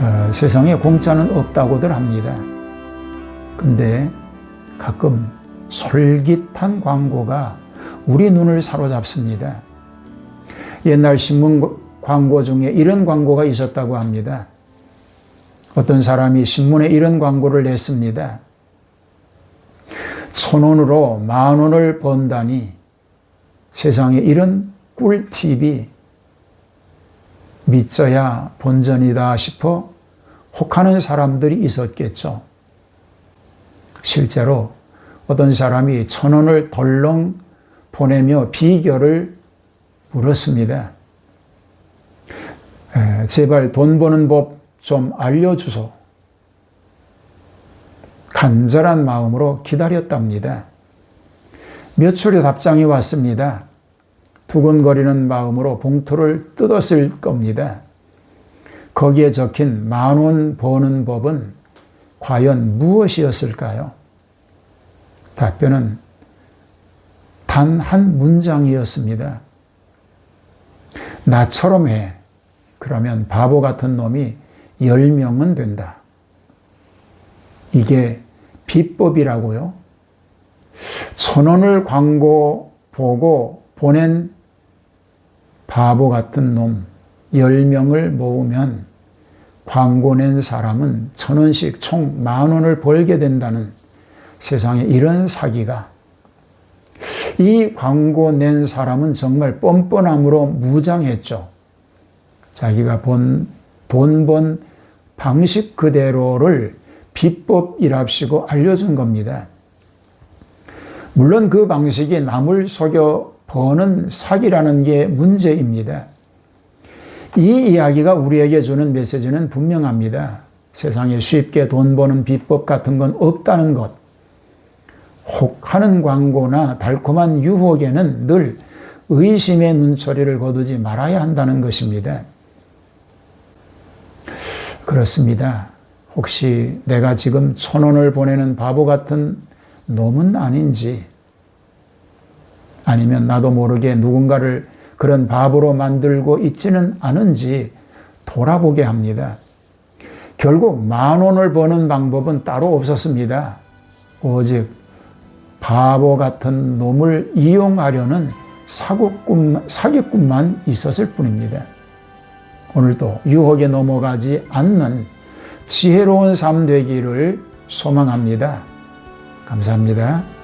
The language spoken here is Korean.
어, 세상에 공짜는 없다고들 합니다. 근데 가끔 솔깃한 광고가 우리 눈을 사로잡습니다. 옛날 신문 광고 중에 이런 광고가 있었다고 합니다. 어떤 사람이 신문에 이런 광고를 냈습니다. 천 원으로 만 원을 번다니 세상에 이런 꿀팁이 믿져야 본전이다 싶어 혹하는 사람들이 있었겠죠. 실제로 어떤 사람이 천 원을 덜렁 보내며 비결을 물었습니다. 에, 제발 돈 버는 법 좀 알려주소. 간절한 마음으로 기다렸답니다. 몇 줄의 답장이 왔습니다. 두근거리는 마음으로 봉투를 뜯었을 겁니다. 거기에 적힌 만 원 버는 법은 과연 무엇이었을까요? 답변은 단 한 문장이었습니다. 나처럼 해. 그러면 바보 같은 놈이 10명은 된다. 이게 비법이라고요? 천 원을 광고 보고 보낸 바보 같은 놈 10명을 모으면 광고 낸 사람은 천 원씩 총 만 원을 벌게 된다는 세상에 이런 사기가 이 광고 낸 사람은 정말 뻔뻔함으로 무장했죠. 자기가 본, 돈 번 방식 그대로를 비법이랍시고 알려준 겁니다. 물론 그 방식이 남을 속여 버는 사기라는 게 문제입니다. 이 이야기가 우리에게 주는 메시지는 분명합니다. 세상에 쉽게 돈 버는 비법 같은 건 없다는 것. 혹하는 광고나 달콤한 유혹에는 늘 의심의 눈초리를 거두지 말아야 한다는 것입니다. 그렇습니다. 혹시 내가 지금 천 원을 보내는 바보 같은 놈은 아닌지, 아니면 나도 모르게 누군가를 그런 바보로 만들고 있지는 않은지 돌아보게 합니다. 결국 만 원을 버는 방법은 따로 없었습니다. 오직 바보 같은 놈을 이용하려는 사기꾼, 사기꾼만 있었을 뿐입니다. 오늘도 유혹에 넘어가지 않는 지혜로운 삶 되기를 소망합니다. 감사합니다.